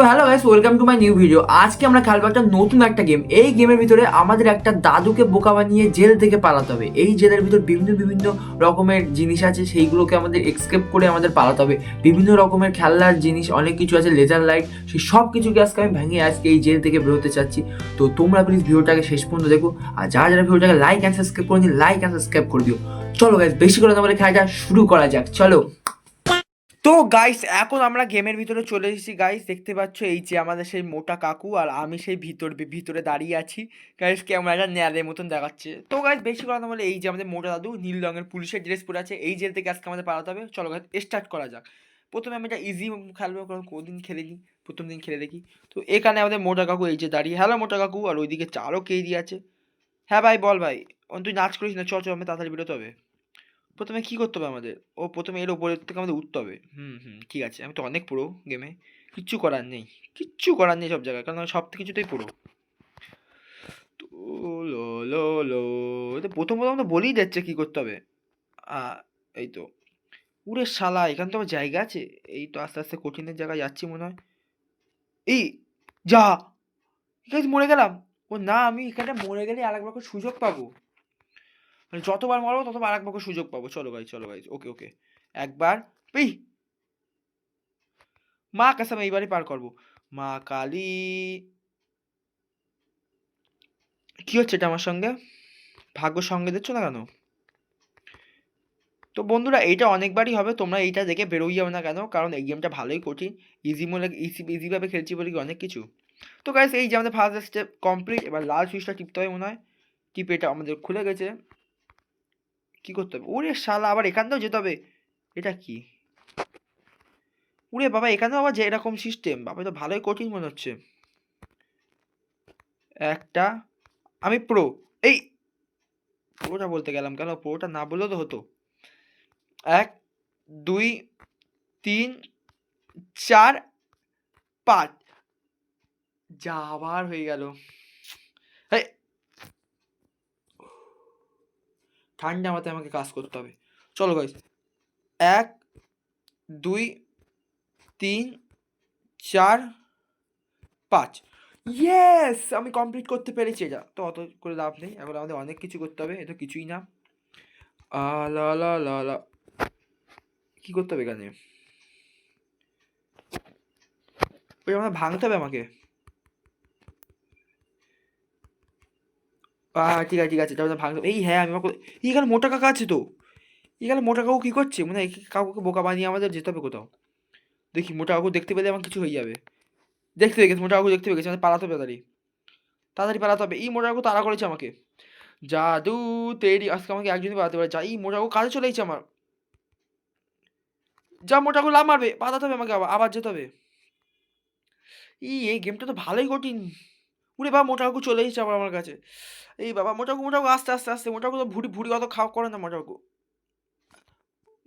তো hello guys welcome to my new video আজকে আমরা খেলব একটা নতুন একটা গেম এই গেমের ভিতরে আমাদের একটা দাদুকে বোকা বানিয়ে জেল থেকে পালাতে হবে। এই জেলের ভিতর বিভিন্ন বিভিন্ন রকমের জিনিস আছে, সেইগুলোকে আমাদের এক্সকেপ করে আমাদের পালাতে হবে। বিভিন্ন রকমের খেলনার জিনিস, অনেক কিছু আছে লেজার লাইট সেই সব কিছুকে আজকে আমি ভেঙে আজকে এই জেল থেকে বেরোতে চাচ্ছি। তো তোমরা প্লিজ ভিডিওটাকে শেষ পর্যন্ত দেখো। আর যারা যারা ভিডিওটাকে লাইক অ্যান্ড সাবস্ক্রাইব করে দিন লাইক অ্যান্ড সাবস্ক্রাইব করে দিও। চলো গাইস বেশি করে তোমাদের খেলাটা শুরু করা যাক। চলো। তো গাইস এখন আমরা গেমের ভিতরে চলে এসেছি গাইস দেখতে পাচ্ছ এই যে আমাদের সেই মোটা কাকু আর আমি সেই ভিতর, ভিতরে দাঁড়িয়ে আছি। গাইস ক্যামেরাটা ন্যালের মতন দেখাচ্ছে। তো গাইস বেশি কথা বলে এই যে আমাদের মোটা দাদু, নীল রঙের পুলিশের ড্রেস পরে আছে, এই জেল থেকে আজকে আমাদের পালাতে হবে। চলো গাইস স্টার্ট করা যাক। প্রথমে আমি এটা ইজি খেলব, কারণ কোনোদিন খেলিনি প্রথম দিন খেলে দেখি। তো এখানে আমাদের মোটা কাকু, এই যে দাঁড়িয়ে হ্যালো মোটা কাকু, আর ওইদিকে চারও কে দিয়ে আছে। হ্যাঁ ভাই, বল ভাই তুই নাচ করিস না, চ চ, আমি তাড়াতাড়ি বেরোতে হবে। প্রথমে কী করতে হবে আমাদের? ও প্রথমে এর ওপরের থেকে আমাদের উঠতে হবে। হুম হুম, ঠিক আছে। আমি তো অনেক পুরো গেমে কিচ্ছু করার নেই। কিচ্ছু করার নেই সব জায়গায়। কারণ সব কিছুতেই পুরো। লো লো লো। তো প্রথম প্রথম তো বলেই যাচ্ছে কী করতে হবে। এই তো। উরে শালা, এখানে তো আমার জায়গা আছে। এই তো আস্তে আস্তে কঠিনের জায়গায় যাচ্ছি মনে হয়। এই, যা! এখানে মরে গেলাম। ও না, আমি এখানে মরে গেলে আরেকবার সুযোগ পাবো। মানে যতবার মারবো, ততবার আরেকবার করে সুযোগ পাবো। চলো ভাই চলো ভাই ওকে ওকে একবার এই মা কাসাম এইবারই পার করব। মা কালী। কি হচ্ছে এটা আমার সঙ্গে? ভাগ্য সঙ্গে দিচ্ছ না কেন? তো বন্ধুরা, এইটা অনেকবারই হবে, তোমরা এইটা দেখে বেরোই যাবে না কেন? কারণ এই গেমটা ভালোই কঠিন ইজি মনে ইজি ইজিভাবে খেলছি বলে কি অনেক কিছু। তো গাইস এই যে আমাদের ফার্স্ট স্টেপ কমপ্লিট এবার লাল সুইচটা টিপতে হয় মনে হয়। টিপে এটা আমাদের খুলে গেছে। কি করতে হবে? ওরে শালা, আবার এখানটাও যেতে হবে? এটা কি? ওরে বাবা, এখানেও আবার যে এরকম সিস্টেম বাবা তো ভালোই কঠিন মনে হচ্ছে। একটা, আমি প্রো এই প্রোটা বলতে গেলাম কেন? প্রোটা না বললেও তো হতো। এক, দুই, তিন, চার, পাঁচ। যা আবার হয়ে গেল এই ঠান্ডা মাথায় আমাকে কাজ করতে হবে। চলো গাইস এক, দুই, তিন, চার, পাঁচ। ইয়েস আমি কমপ্লিট করতে পেরেছি এটা। তো অত করে লাভ নেই। এখন আমাদের অনেক কিছু করতে হবে। এটা কিছুই না। লা কী করতে হবে এখানে? ওই আমাকে ভাঙতে হবে আমাকে। আহ ঠিক আছে ঠিক আছে, তাহলে ভাঙতে এই হ্যাঁ আমি আমাকে এই এখানে মোটা কাকা আছে তো। এখানে মোটা কাকু কী করছে? মানে এই কাকুকে বোকা বানিয়ে আমাদের যেতে হবে কোথাও। দেখি, মোটা কাকু দেখতে পেলে আমার কিছু হয়ে যাবে। দেখতে পেয়ে গেছে, মোটা কাকু দেখতে পেয়ে গেছে, আমাদের পালাতে হবে তাড়াতাড়ি। তাড়াতাড়ি পালাতে হবে। এই মোটা কাকু তাড়া করেছে আমাকে। জাদু তেরি, আজকে আমাকে একজনই পালাতে পারে। যা, এই মোটা কাকু কাজে চলে এসেছে আমার। যা, মোটা কাকু লাভ মারবে, পালাতে হবে আমাকে আবার আবার যেতে হবে। ই, এই গেমটা তো ভালোই কঠিন। উরে বাবা মোটা কাকু চলে এসেছে আবার আমার কাছে। এই বাবা মোটা কাকু মোটা কাকু আস্তে আস্তে আস্তে মোটা কাকু তো ভুড়ি ভুড়ি অত খাওয়া করে না মোটা কাকু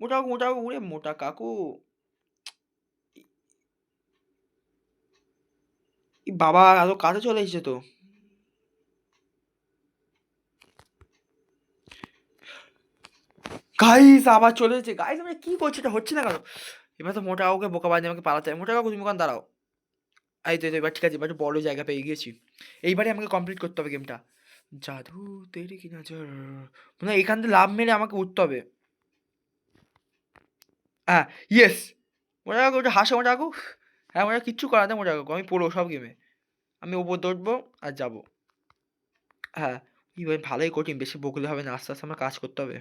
মোটা কাকু মোটা কাকু। বাবা এত কাছে চলে এসেছে তো। গাইস আবার চলে এসেছে। গাইস আমি কি করছি? এটা হচ্ছে না কেন? এবার তো মোটা কাকুকে বোকা বানিয়ে আমাকে পালাতে মোটা কাকু, তুমি ওখানে দাঁড়াও। এই তো এই তো, এবার ঠিক আছে, এবার বড় জায়গা পেয়ে গিয়েছি। এইবারে আমাকে কমপ্লিট করতে হবে গেমটা জাদু তেরি কি নজর? মনে এখান থেকে লাভ মেরে আমাকে উঠতে হবে। হ্যাঁ ইয়েস মোটা কাকু ওটা হাসে মোটা কাকু হ্যাঁ মোটা কিচ্ছু করার নেই মোটা কাকু আমি পড়ব সব গেমে আমি ওপর দৌড়বো আর যাব। হ্যাঁ ভাই ভালোই কঠিন। বেশি বকলে হবে না, আস্তে আস্তে আমার কাজ করতে হবে।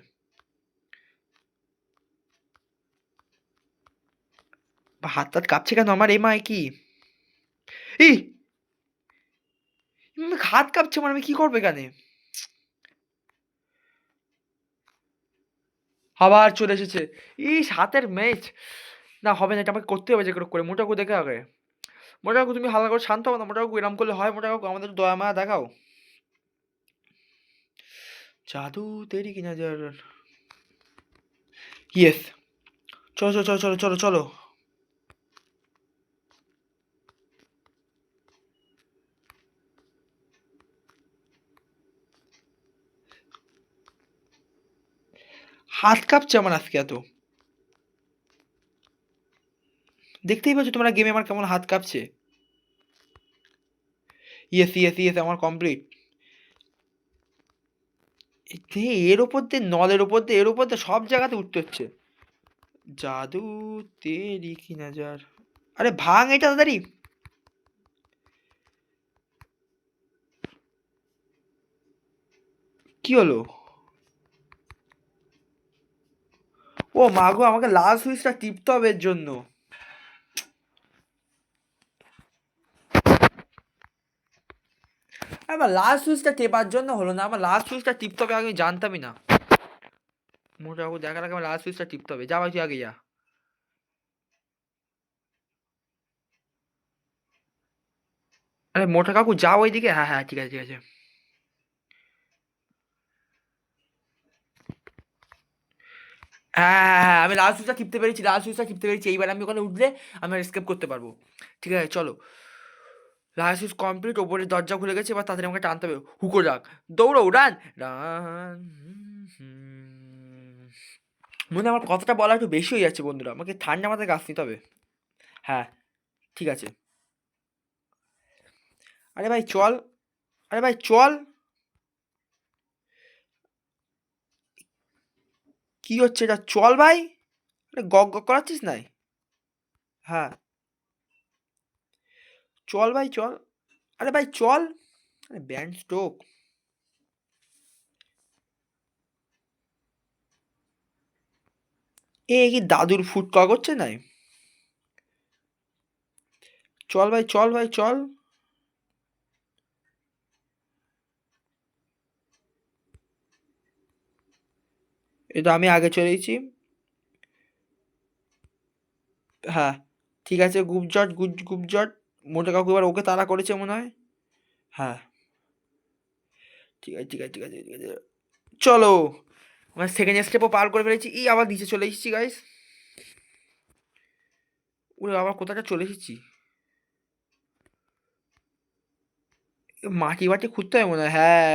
হাত টাত কাঁপছে কেন? আমার এমআই কি? হাত কাঁপছে মানে আমি কি করব এখানে? আবার চলে এসেছে। ইস, হাতের ম্যাচ না, হবে না, এটা আমাকে করতে হবে যে করে। মোটাকু দেখে আগে। মোটাকু, তুমি হালকা করে শান্ত হও না। মোটাকু, এরম করলে হয় মোটাকু। আমাদের দয়া মায়া দেখাও। জাদু তেরি কিনা যার ইয়েস চলো চলো চলো চলো চলো। হাত কাঁপছে আমার আজকে এত। দেখতেই পাচ্ছ তোমরা গেমে আমার কেমন হাত কাঁপছে? ইয়েস ইয়েস ইয়েস আমার কমপ্লিট এর ওপর দিয়ে, নলের ওপর দিয়ে, এর ওপর দিয়ে সব জায়গাতে উঠতে হচ্ছে। জাদু তেরি কি নাজার আরে ভাঙ এটা তাড়াতাড়ি। কি হলো? ও মাগো আমাকে লাস্ট সুইচটা টিপতে হবে এর জন্য। আমার লাস্ট সুইচটা টেপার জন্য হলো না আমার লাস্ট সুইচটা টিপতে হবে, আমি জানতামই না। মোটা দেখার আগে আমার লাস্ট সুইচটা টিপতে হবে। যা ভাই, তুই আগে যা। আরে মোটা কাকু, যাও ওইদিকে। হ্যাঁ হ্যাঁ ঠিক আছে ঠিক আছে। হ্যাঁ হ্যাঁ, হ্যাঁ আমি লাল সুইচটা টিপতে পেরেছি লাল সুইচটা টিপতে পেরেছি। এইবার আমি ওখানে উঠলে আমি স্কেপ করতে পারব। ঠিক আছে চলো। লাস্ট সুইচ কমপ্লিট ওপরে দরজা খুলে গেছে এবার তাড়াতাড়ি আমাকে টানতে হবে। হুকো ডাক দৌড়ো রান রান মনে আমার কথাটা বলা একটু বেশি হয়ে যাচ্ছে বন্ধুরা। আমাকে ঠান্ডা মাথায় গাছ নিতে হবে। হ্যাঁ ঠিক আছে। আরে ভাই চল। আরে ভাই চল। কি হচ্ছে? এটা চল ভাই। আরে গক গক করাচ্ছিস নাই? হ্যাঁ। চল ভাই, চল। আরে ভাই, চল। আরে ব্যান্ড স্টোক এ কি দাদুর ফুড ক করছে নাই? চল ভাই চল ভাই, চল। তো আমি আগে চলে এসেছি। হ্যাঁ ঠিক আছে, গুপজট, গুজ, গুপজট। মোটা কাকু এবার ওকে তাড়া করেছে মনে হয়। হ্যাঁ। ঠিক আছে ঠিক আছে ঠিক আছে ঠিক আছে। চলো, আমরা সেকেন্ড স্টেপও পার করে ফেলেছি। এই আবার নিচে চলে এসেছি গাইস ওরে আবার কোথাটা চলে এসেছি? মাটি বাটি খুঁজতে হবে মনে হয়। হ্যাঁ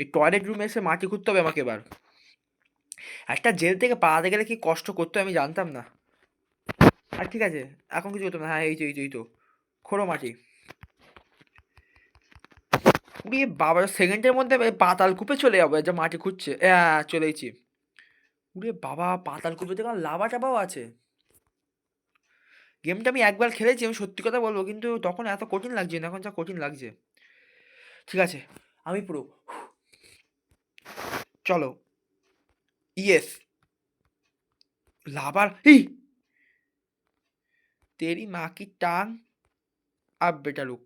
এই টয়লেট রুমে এসে মাটি খুঁজতে হবে আমাকে এবার। একটা জেল থেকে পালাতে গেলে কি কষ্ট করতে হয় আমি জানতাম না। আর ঠিক আছে, এখন কিছু হতো না। হ্যাঁ এই তো এই তো এই তো। খোড়ো মাটি। উড়িয়ে বাবা সেকেন্ডের মধ্যে পাতাল কূপে চলে যাব যা মাটি খুঁজছে। হ্যাঁ চলে এসেছি। উড়িয়ে বাবা, পাতাল কূপে তো লাভা টাবাও আছে। গেমটা আমি একবার খেলেছি, আমি সত্যি কথা বলব, কিন্তু তখন এত কঠিন লাগছে না, এখন যা কঠিন লাগছে। ঠিক আছে, আমি পুরো চলো ইয়েস। লাভার এই তেরি মা কি টাং, আব বেটা লুক।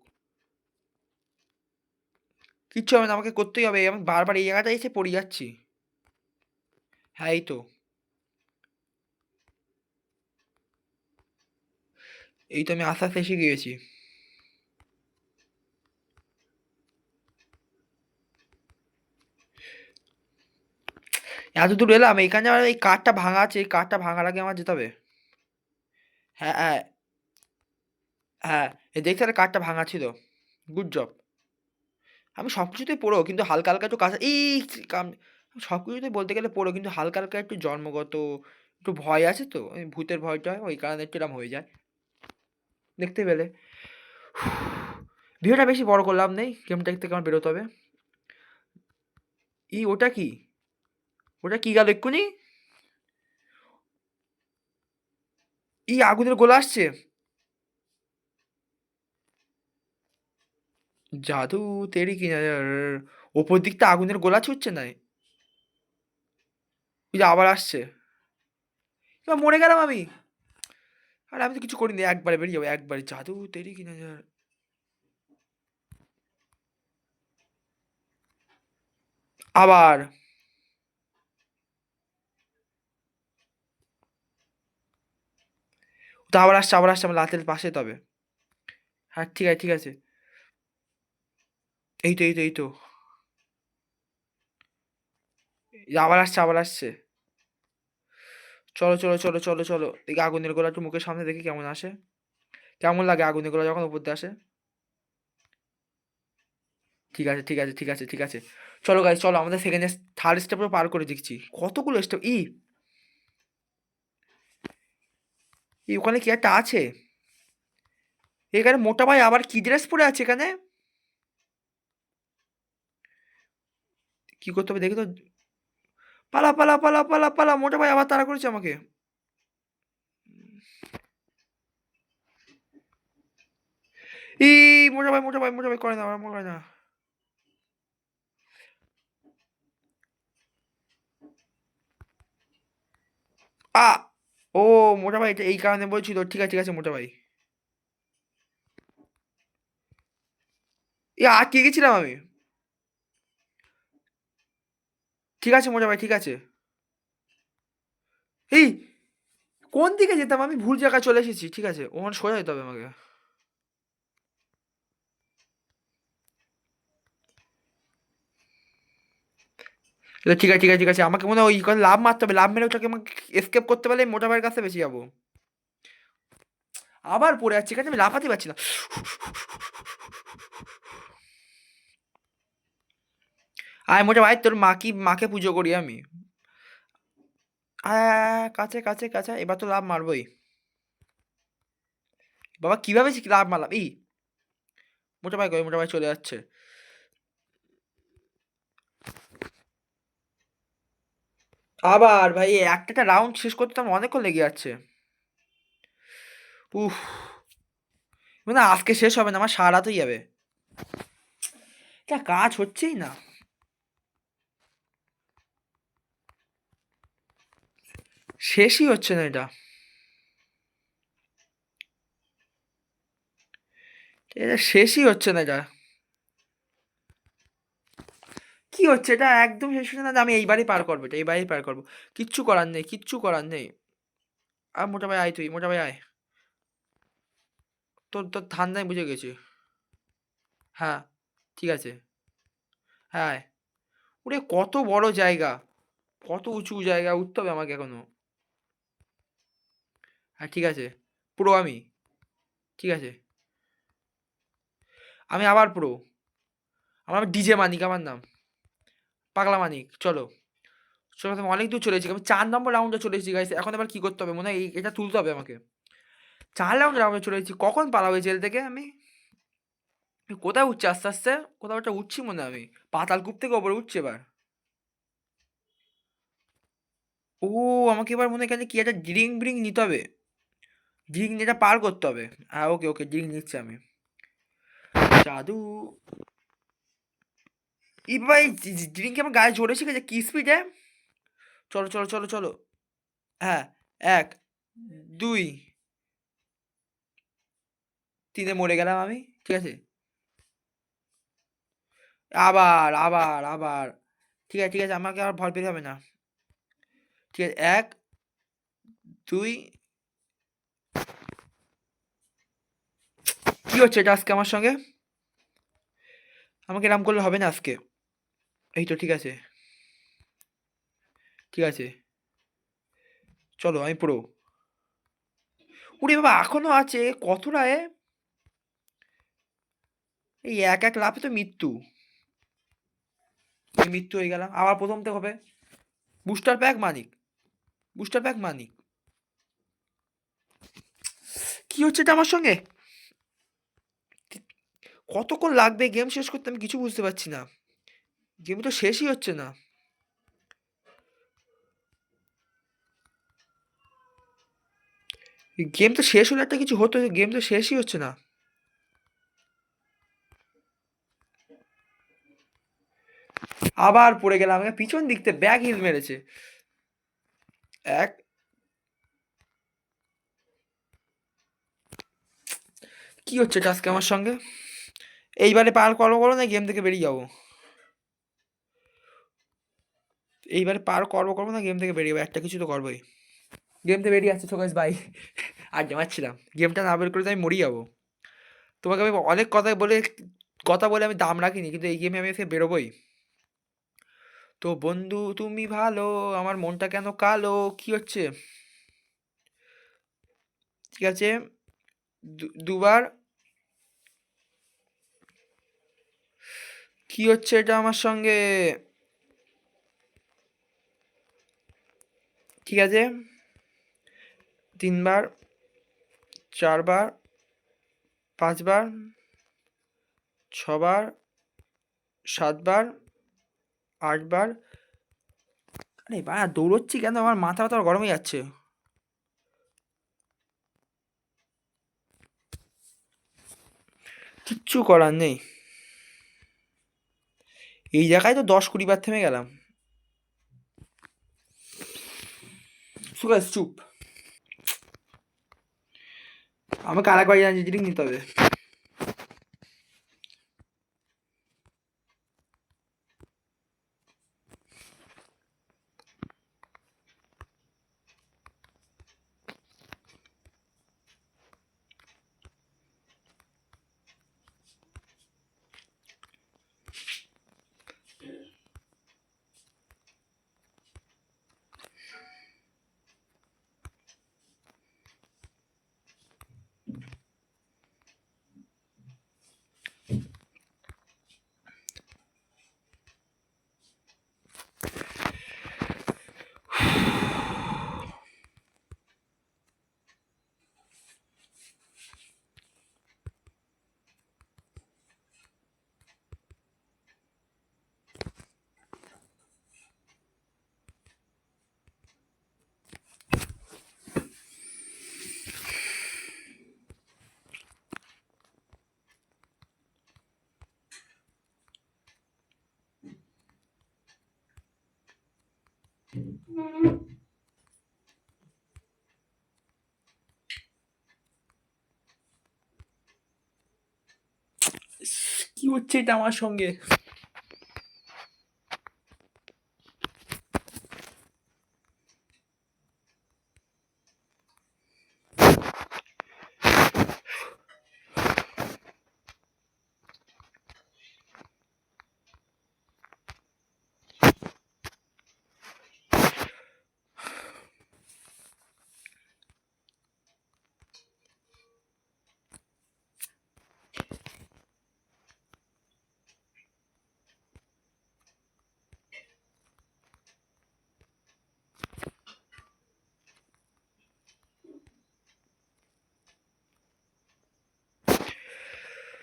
কিচ্ছু হবে না, আমাকে করতেই হবে। আমি বারবার এই জায়গাটা এসে পড়ে যাচ্ছি। হ্যাঁ এই তো। এই তো আমি আস্তে আস্তে এসে গিয়েছি। এত দূর এলাম এইখানে আমার এই কাঠটা ভাঙা আছে, এই কাঠটা ভাঙার আগে আমার যেতে হবে। হ্যাঁ হ্যাঁ। হ্যাঁ এই দেখতে তাহলে কাঠটা ভাঙা ছিল। গুড জব আমি সব কিছুতেই পড়ো কিন্তু হালকা হালকা একটু কাছে এই কাম, সব কিছুতেই বলতে গেলে পড়ো কিন্তু হালকা হালকা একটু জন্মগত, একটু ভয় আছে তো, ওই ভূতের ভয়টা, ওই কারণে একটু এরম হয়ে যায়। দেখতে পেলে। ভিডিওটা বেশি বড় করলাম নেই, গেমটা থেকে আমার বেরোতে হবে। ই, ওটা কি? ওটা কি গেল এক্ষুনি? ই আগুনের গোলা আসছে। জাদু তেরি কি ওপর দিকটা আগুনের গোলা ছুটছে না। আবার আসছে। এবার মরে গেলাম আমি। আরে আমি তো কিছু করিনি, একবারে বেরিয়ে যাব, একবারে। জাদু তেরি কি নজর আবার। তো আবার আসছে আবার আসছে, আমার লাতের পাশে তবে। হ্যাঁ ঠিক আছে ঠিক আছে। এই তো এই তো এই তো। আবার আসছে আবার আসছে। চলো চলো চলো চলো চলো। দেখি আগুনের গোলা একটু মুখের সামনে দেখি কেমন আসে। কেমন লাগে আগুনের গোলা যখন উপর দিয়ে আসে? ঠিক আছে ঠিক আছে ঠিক আছে ঠিক আছে। চলো গাইজ চলো, আমাদের সেকেন্ড থার্ড স্টেপও পার করে দিচ্ছি কতগুলো স্টেপ ই এই ওখানে কি একটা আছে? এখানে মোটা ভাই আবার কি ড্রেস পরে আছে এখানে? কি করতে হবে দেখি তো। পালা পালা পালা পালা পালা, মোটা ভাই আবার তাড়া করেছে আমাকে। ই মোটা ভাই মোটা ভাই মোটা ভাই, করে না, আমার করে না। ও মোটা ভাই এই কারণে বলছি তো, ঠিক আছে ঠিক আছে মোটা ভাই এ, আটকে গেছিলাম আমি। ঠিক আছে মোটা ভাই ঠিক আছে। এই, কোন দিকে যেতাম আমি? ভুল জায়গায় চলে এসেছি, ঠিক আছে। ওখানে সোজা যেতে হবে আমাকে। এ, ঠিক আছে ঠিক আছে ঠিক আছে। আমাকে মনে হয় ওই কথা লাভ মারতে হবে। লাভ মেরে ওটাকে আমাকে এসকেপ করতে পারলে মোটা ভাইয়ের কাছে বেশি যাব। আবার পড়ে যাচ্ছে ঠিক আছে? আমি লাফাতে পারছি না। আয় মোটা ভাই, তোর মা কি, মাকে পুজো করি আমি? কাছে কাছে কাছে। এবার তো লাভ মারবই। বাবা, কীভাবে লাভ মারলাম? এই মোটা ভাই কই? মোটা ভাই চলে যাচ্ছে। আবার ভাই একটা রাউন্ড শেষ করতে আমার অনেকক্ষণ লেগে যাচ্ছে। উফ। মানে আজকে শেষ হবে না, আমার সারা রাতই যাবে। এটা কাজ হচ্ছেই না। শেষই হচ্ছে না এটা। এটা শেষই হচ্ছে না এটা। কি হচ্ছে? এটা একদম শেষ হচ্ছে না আমি এইবারই পার করব, এটা এইবারই পার করব। কিচ্ছু করার নেই, কিচ্ছু করার নেই। আর মোটা ভাই আয় তুই মোটা ভাই আয়। তোর তোর ধান্দায় বুঝে গেছি। হ্যাঁ ঠিক আছে। হ্যাঁ। ওরে, কত বড় জায়গা। কত উঁচু জায়গা, উঠতে হবে আমাকে এখনও। হ্যাঁ ঠিক আছে। পুরো আমি। ঠিক আছে। আমি আবার পুরো। আমার ডিজে মানিক, আমার নাম। পাগলা মানিক চলো। চলো, আমি অনেক দূর চলেছি আমি চার নম্বর রাউন্ডে চলে এসেছি গাইস এখন এবার কী করতে হবে? মনে হয় এটা তুলতে হবে আমাকে। চার রাউন্ড রাউন্ডে চলে এসেছি, কখন পালাবো জেল থেকে? আমি কোথায় উঠছি? আস্তে আস্তে কোথাও একটা উঠছি মনে হয় আমি। পাতাল কূপ থেকে ওপরে উঠছি এবার। ও, আমাকে এবার মনে এখানে কি একটা ড্রিঙ্ক ব্রিঙ্ক নিতে হবে। ড্রিঙ্ক এটা পার করতে হবে। হ্যাঁ ওকে ওকে ড্রিঙ্ক নিচ্ছি আমি। জাদু। ই ড্রিঙ্ক আমার গায়ে জোরে শিখেছে কি স্পিডে চলো চলো চলো চলো। হ্যাঁ এক, দুই। তিনে মরে গেলাম আমি, ঠিক আছে? আবার আবার আবার। ঠিক আছে ঠিক আছে, আমাকে আর ভয় পেতে হবে না। ঠিক আছে, এক, দুই। কি হচ্ছে এটা আজকে আমার সঙ্গে? আমাকে এরম করলে হবে না আজকে? এই তো ঠিক আছে। ঠিক আছে। চলো, আমি পুরো উরে বাবা, এখনও আছে? কতটা এ এই এক এক লাফে তো মৃত্যু। মৃত্যু হয়ে গেলাম। আবার প্রথম থেকে হবে। Booster pack Manik. Booster pack Manik. কি হচ্ছে এটা আমার সঙ্গে? কতক্ষণ লাগবে? গেম শেষ করতে আমি কিছু বুঝতে পারছি না। গেম তো শেষই হচ্ছে না। গেম তো শেষ হলে একটা কিছু হতো গেম তো শেষই হচ্ছে না। আবার পড়ে গেলাম আমাকে পিছন দিকতে ব্যাগ হিল মেরেছে। এক কি হচ্ছে আজকে আমার সঙ্গে? এইবারে পার করব করো না, গেম থেকে বেরিয়ে যাব। এইবারে পার করব করব না গেম থেকে বেরিয়ে যাব। একটা কিছু তো করবোই। গেম থেকে বেরিয়ে আসছে ছোকাস ভাই আর জামাচ্ছিলাম গেমটা না বের করে তো আমি মরি যাব। তোমাকে আমি অনেক কথা বলে কথা বলে আমি দাম রাখিনি, কিন্তু এই গেমে আমি এসে বেরোবোই। তো বন্ধু, তুমি ভালো, আমার মনটা কেন কালো? কি হচ্ছে? ঠিক আছে দুবার। কি হচ্ছে এটা আমার সঙ্গে? ঠিক আছে? তিনবার, চারবার, পাঁচবার, ছবার, সাতবার, আটবার। আরে বা দৌড়চ্ছি কেন? আমার মাথা ব্যথা গরম যাচ্ছে। কিচ্ছু করার নেই। এই জায়গায় তো দশ কুড়ি বার থেমে গেলাম। সুগার চুপ আমাকে আরেকবার ইঞ্জিনিয়ারিং নিতে হবে। কি হচ্ছে এটা আমার সঙ্গে?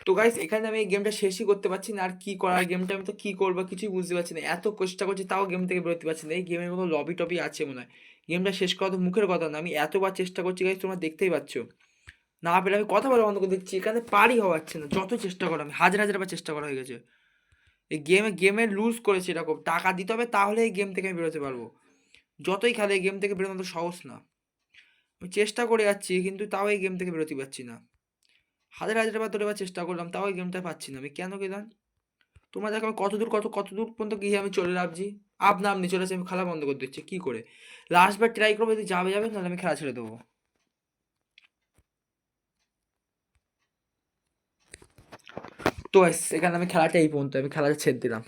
তো গাইস এখানে আমি এই গেমটা শেষই করতে পারছি না। আর কি করার? গেমটা আমি তো কি করব? কিছুই বুঝতে পারছি না। এত চেষ্টা করছি, তাও গেম থেকে বেরোতে পারছি না। এই গেমের কোনো লবি টবি আছে মনে হয়। গেমটা শেষ করা তো মুখের কথা না। আমি এতবার চেষ্টা করছি গাইস তোমরা দেখতেই পাচ্ছ। না পেলে আমি কথা বলা বন্ধ করে দিচ্ছি এখানে পারি হওয়াচ্ছে না। যত চেষ্টা করো, আমি হাজার হাজার বার চেষ্টা করা হয়ে গেছে। এই গেমে গেমে লুজ করেছে এরকম। টাকা দিতে হবে, তাহলে এই গেম থেকে আমি বেরোতে পারব। যতই খেলে, এই গেম থেকে বেরোনো তো সহজ না। আমি চেষ্টা করে যাচ্ছি, কিন্তু তাও এই গেম থেকে বেরোতে পারছি না। হাজার হাজার বার ধরে চেষ্টা করলাম, তাও এই গেমটা পাচ্ছি না আমি। কেন কে গেলাম তোমরা দেখো আমি কত দূর কত কত দূর পর্যন্ত গিয়ে আমি চলে যাচ্ছি আপ নাম নিয়ে চলে যাচ্ছি আমি খেলা বন্ধ করে দিচ্ছি, কী করে? লাস্ট বার ট্রাই করব, যদি যাবে যাবে, নাহলে আমি খেলা ছেড়ে দেবো। তো এখানে আমি খেলাটা এই পর্যন্ত, আমি খেলাটা ছেড়ে দিলাম।